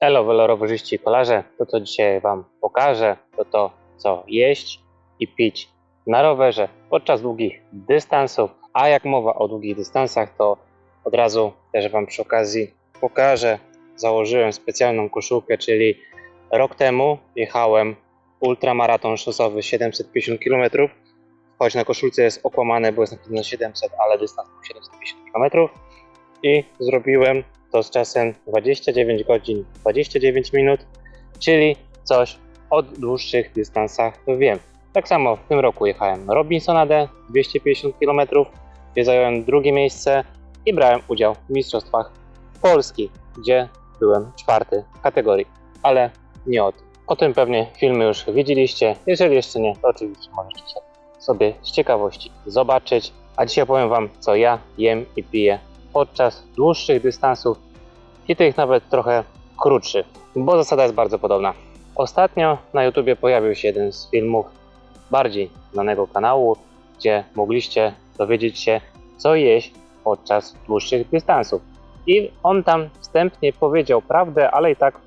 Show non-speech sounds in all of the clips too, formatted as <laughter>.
Elo, welorowerzyści i kolarze. To, co dzisiaj Wam pokażę, to to, co jeść i pić na rowerze podczas długich dystansów. A jak mowa o długich dystansach, to od razu też Wam przy okazji pokażę. Założyłem specjalną koszulkę, czyli rok temu jechałem ultramaraton szosowy 750 km. Choć na koszulce jest okłamane, bo jest napisane 700, ale dystans był 750 km. I zrobiłem to z czasem 29 godzin 29 minut, czyli coś o dłuższych dystansach wiem. Tak samo w tym roku jechałem Robinsonadę 250 km, gdzie zająłem drugie miejsce i brałem udział w Mistrzostwach Polski, gdzie byłem czwarty w kategorii, ale nie o tym. O tym pewnie filmy już widzieliście. Jeżeli jeszcze nie, to oczywiście możecie sobie z ciekawości zobaczyć. A dzisiaj powiem Wam, co ja jem i piję podczas dłuższych dystansów i tych nawet trochę krótszych, bo zasada jest bardzo podobna. Ostatnio na YouTubie pojawił się jeden z filmów bardziej znanego kanału, gdzie mogliście dowiedzieć się, co jeść podczas dłuższych dystansów. I on tam wstępnie powiedział prawdę, ale i tak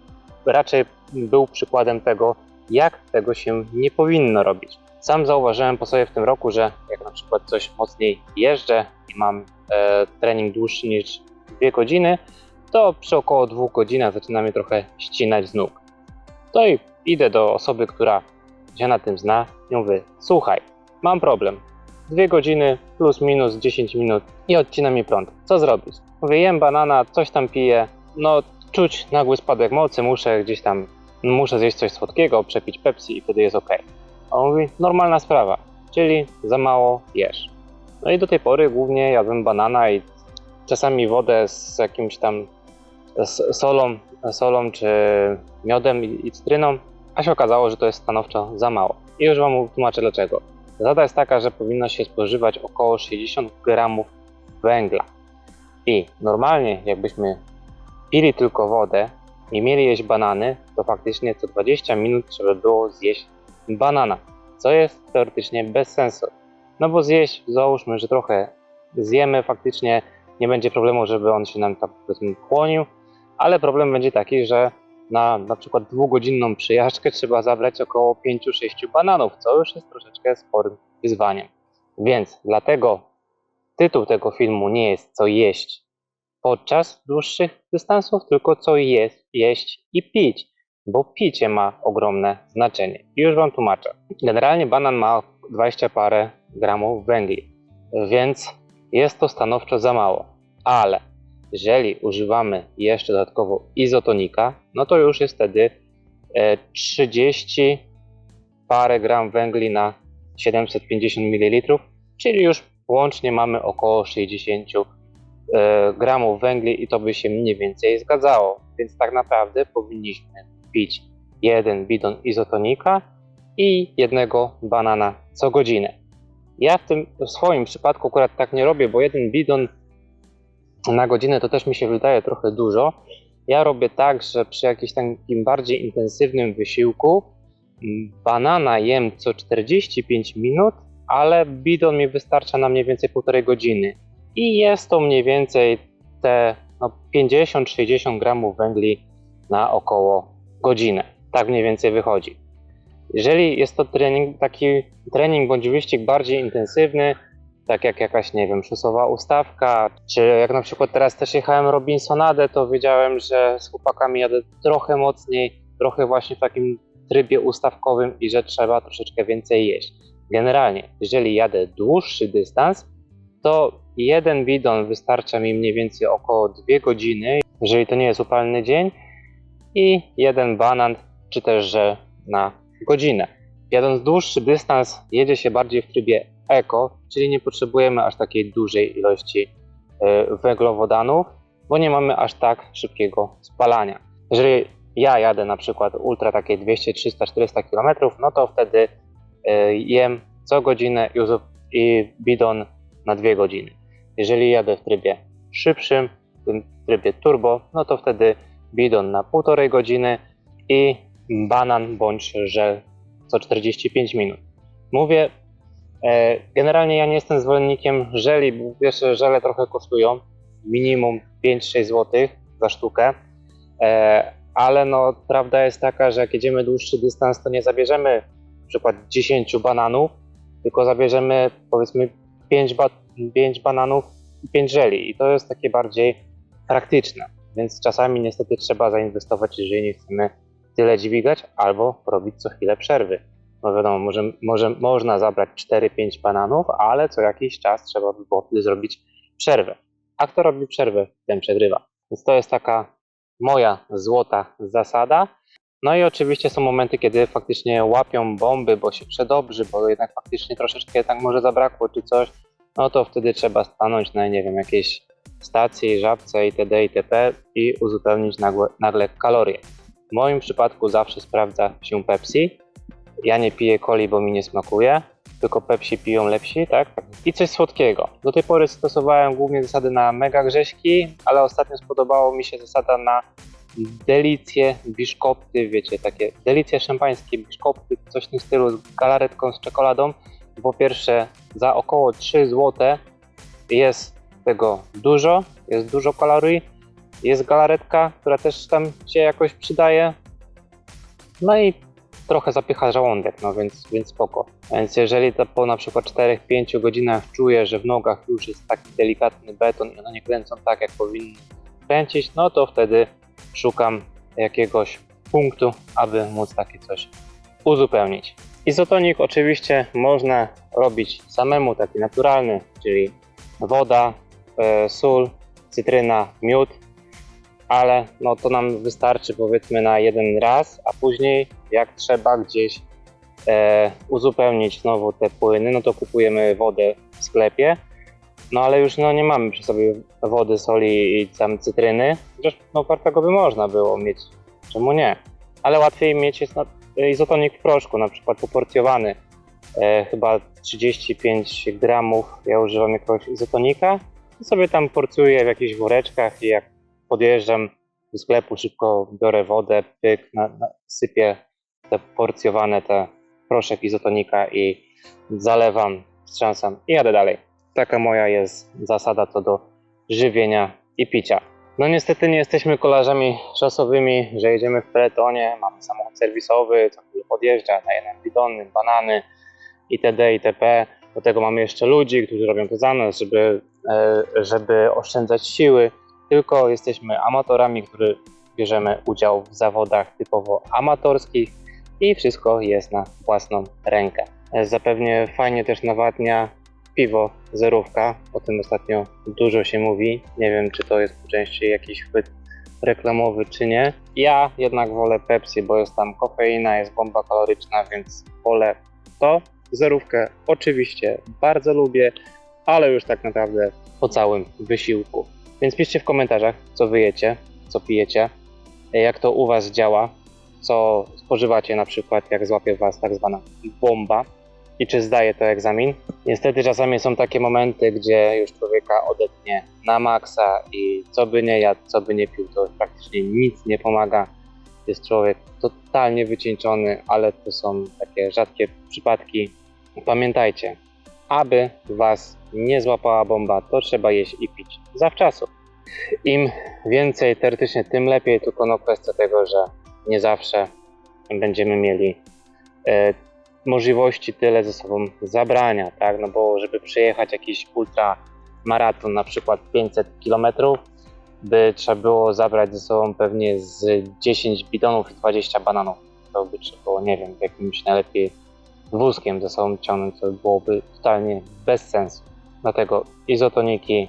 raczej był przykładem tego, jak tego się nie powinno robić. Sam zauważyłem po sobie w tym roku, że jak na przykład coś mocniej jeżdżę i mam e, trening dłuższy niż 2 godziny, to przy około dwóch godzinach zaczyna mnie trochę ścinać z nóg. To i idę do osoby, która się na tym zna i mówię, słuchaj, mam problem. Dwie godziny plus minus 10 minut i odcina mi prąd. Co zrobić? Mówię, jem banana, coś tam piję, no czuć nagły spadek mocy, muszę gdzieś tam, muszę zjeść coś słodkiego, przepić Pepsi i wtedy jest ok. A on mówi, normalna sprawa, czyli za mało jesz. No i do tej pory głównie jadłem banana i czasami wodę z jakimś tam solą, solą czy miodem i, cytryną, a się okazało, że to jest stanowczo za mało. I już Wam tłumaczę dlaczego. Zasada jest taka, że powinno się spożywać około 60 gramów węgla. I normalnie, jakbyśmy pili tylko wodę i mieli jeść banany, to faktycznie co 20 minut trzeba było zjeść banana, co jest teoretycznie bez sensu. No bo zjeść, załóżmy, że trochę zjemy, faktycznie nie będzie problemu, żeby on się nam tak powiedzmy kłonił, ale problem będzie taki, że na na przykład dwugodzinną przyjażdżkę <laughs> trzeba zabrać około 5-6 bananów, co już jest troszeczkę sporym wyzwaniem. Więc dlatego tytuł tego filmu nie jest co jeść podczas dłuższych dystansów, tylko co jest, jeść i pić, bo picie ma ogromne znaczenie. I już Wam tłumaczę. Generalnie banan ma 20 parę gramów węgli, więc jest to stanowczo za mało. Ale jeżeli używamy jeszcze dodatkowo izotonika, no to już jest wtedy 30 parę gram węgli na 750 ml, czyli już łącznie mamy około 60 gramów węgli i to by się mniej więcej zgadzało. Więc tak naprawdę powinniśmy pić jeden bidon izotonika i jednego banana co godzinę. Ja w tym w swoim przypadku akurat tak nie robię, bo jeden bidon na godzinę to też mi się wydaje trochę dużo. Ja robię tak, że przy jakimś takim bardziej intensywnym wysiłku mm, banana jem co 45 minut, ale bidon mi wystarcza na mniej więcej półtorej godziny. I jest to mniej więcej te no, 50-60 gramów węgli na około godzinę. Tak mniej więcej wychodzi. Jeżeli jest to trening, taki trening bądź wyścig bardziej intensywny, tak jak jakaś, nie wiem, szosowa ustawka, czy jak na przykład teraz też jechałem Robinsonadę, to wiedziałem, że z chłopakami jadę trochę mocniej, trochę właśnie w takim trybie ustawkowym i że trzeba troszeczkę więcej jeść. Generalnie, jeżeli jadę dłuższy dystans, to jeden bidon wystarcza mi mniej więcej około 2 godziny, jeżeli to nie jest upalny dzień, i jeden banan, czy też że na godzinę. Jadąc dłuższy dystans, jedzie się bardziej w trybie eko, czyli nie potrzebujemy aż takiej dużej ilości e, węglowodanów, bo nie mamy aż tak szybkiego spalania. Jeżeli ja jadę na przykład ultra takie 200, 300, 400 km, no to wtedy e, jem co godzinę i bidon na 2 godziny. Jeżeli jadę w trybie szybszym, w tym trybie turbo, no to wtedy bidon na półtorej godziny i banan bądź żel co 45 minut. Mówię, generalnie ja nie jestem zwolennikiem żeli, bo wiesz, że żele trochę kosztują, minimum 5-6 zł za sztukę, e, ale no prawda jest taka, że jak jedziemy dłuższy dystans, to nie zabierzemy na przykład 10 bananów, tylko zabierzemy powiedzmy 5, ba 5 bananów i 5 żeli i to jest takie bardziej praktyczne. Więc czasami niestety trzeba zainwestować, jeżeli nie chcemy tyle dźwigać, albo robić co chwilę przerwy. No wiadomo, może, może, można zabrać 4-5 bananów, ale co jakiś czas trzeba by było zrobić przerwę. A kto robi przerwę, ten przegrywa. Więc to jest taka moja złota zasada. No i oczywiście są momenty, kiedy faktycznie łapią bomby, bo się przedobrzy, bo jednak faktycznie troszeczkę jednak może zabrakło czy coś, no to wtedy trzeba stanąć na, nie wiem, jakiejś stacji, żabce itd. itp. i uzupełnić nagle, nagle kalorie. W moim przypadku zawsze sprawdza się Pepsi. Ja nie piję coli, bo mi nie smakuje, tylko Pepsi piją lepsi, tak? I coś słodkiego. Do tej pory stosowałem głównie zasady na mega grześki, ale ostatnio spodobało mi się zasada na delicje, biszkopty, wiecie, takie delicje szampańskie, biszkopty, coś w tym stylu z galaretką z czekoladą. Po pierwsze, za około 3 zł jest tego dużo, jest dużo kalorii, jest galaretka, która też tam się jakoś przydaje. No i trochę zapycha żołądek, no więc, więc spoko. Więc jeżeli to po na przykład 4-5 godzinach czuję, że w nogach już jest taki delikatny beton i one nie kręcą tak, jak powinny kręcić, no to wtedy szukam jakiegoś punktu, aby móc takie coś uzupełnić. Izotonik oczywiście można robić samemu, taki naturalny, czyli woda, e, sól, cytryna, miód, ale no to nam wystarczy powiedzmy na jeden raz, a później jak trzeba gdzieś e, uzupełnić znowu te płyny, no to kupujemy wodę w sklepie, no ale już no, nie mamy przy sobie wody, soli i tam cytryny, chociaż no wartego by można było mieć, czemu nie? Ale łatwiej mieć jest na, izotonik w proszku, na przykład poporcjowany, e, chyba 35 gramów, ja używam jakiegoś izotonika. I sobie tam porcuję w jakichś woreczkach i jak podjeżdżam do sklepu, szybko biorę wodę, pyk, na, na, sypię te porcjowane, te proszek izotonika i zalewam, wstrząsam i jadę dalej. Taka moja jest zasada co do żywienia i picia. No niestety nie jesteśmy kolarzami szosowymi, że jedziemy w peletonie, mamy samochód serwisowy, co chwilę podjeżdża, daje nam bidony, banany itd. itp. Do tego mamy jeszcze ludzi, którzy robią to za nas, żeby, e, żeby oszczędzać siły. Tylko jesteśmy amatorami, którzy bierzemy udział w zawodach typowo amatorskich i wszystko jest na własną rękę. Zapewnie fajnie też nawadnia piwo zerówka, o tym ostatnio dużo się mówi. Nie wiem, czy to jest po części jakiś chwyt reklamowy, czy nie. Ja jednak wolę Pepsi, bo jest tam kofeina, jest bomba kaloryczna, więc wolę to. Zerówkę oczywiście bardzo lubię, ale już tak naprawdę po całym wysiłku. Więc piszcie w komentarzach, co wyjecie, co pijecie, jak to u Was działa, co spożywacie na przykład, jak złapie Was tak zwana bomba i czy zdaje to egzamin. Niestety czasami są takie momenty, gdzie już człowieka odetnie na maksa i co by nie jadł, co by nie pił, to praktycznie nic nie pomaga. Jest człowiek totalnie wycieńczony, ale to są takie rzadkie przypadki. Pamiętajcie, aby Was nie złapała bomba, to trzeba jeść i pić zawczasu. Im więcej teoretycznie, tym lepiej, tylko no kwestia tego, że nie zawsze będziemy mieli e, możliwości tyle ze sobą zabrania, tak? No bo żeby przejechać jakiś ultramaraton, na przykład 500 km, by trzeba było zabrać ze sobą pewnie z 10 bidonów i 20 bananów. To by trzeba było, nie wiem, jakimś najlepiej wózkiem ze sobą ciągnąć, to byłoby totalnie bez sensu. Dlatego izotoniki,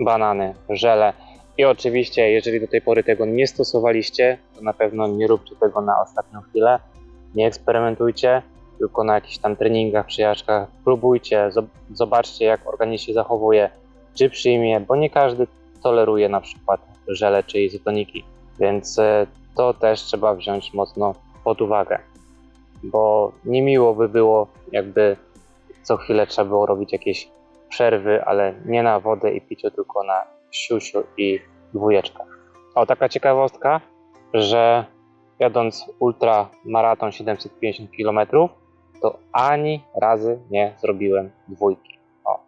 banany, żele i oczywiście, jeżeli do tej pory tego nie stosowaliście, to na pewno nie róbcie tego na ostatnią chwilę. Nie eksperymentujcie, tylko na jakichś tam treningach, przyjażdżkach. Próbujcie, zob- zobaczcie jak organizm się zachowuje, czy przyjmie, bo nie każdy toleruje na przykład żele czy izotoniki, więc e, to też trzeba wziąć mocno pod uwagę, bo niemiło by było, jakby co chwilę trzeba było robić jakieś przerwy, ale nie na wodę i piciu, tylko na siusiu i dwójeczkę. O, taka ciekawostka, że jadąc ultramaraton 750 km, to ani razy nie zrobiłem dwójki. O.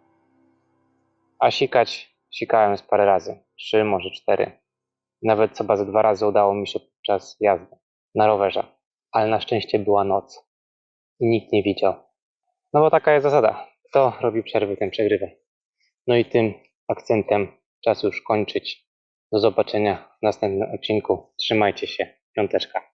A sikać, sikałem z parę razy. Trzy, może cztery. Nawet chyba ze dwa razy udało mi się podczas jazdy na rowerze. Ale na szczęście była noc nikt nie widział. No bo taka jest zasada. Kto robi przerwy, ten przegrywa. No i tym akcentem czas już kończyć. Do zobaczenia w następnym odcinku. Trzymajcie się. Piąteczka.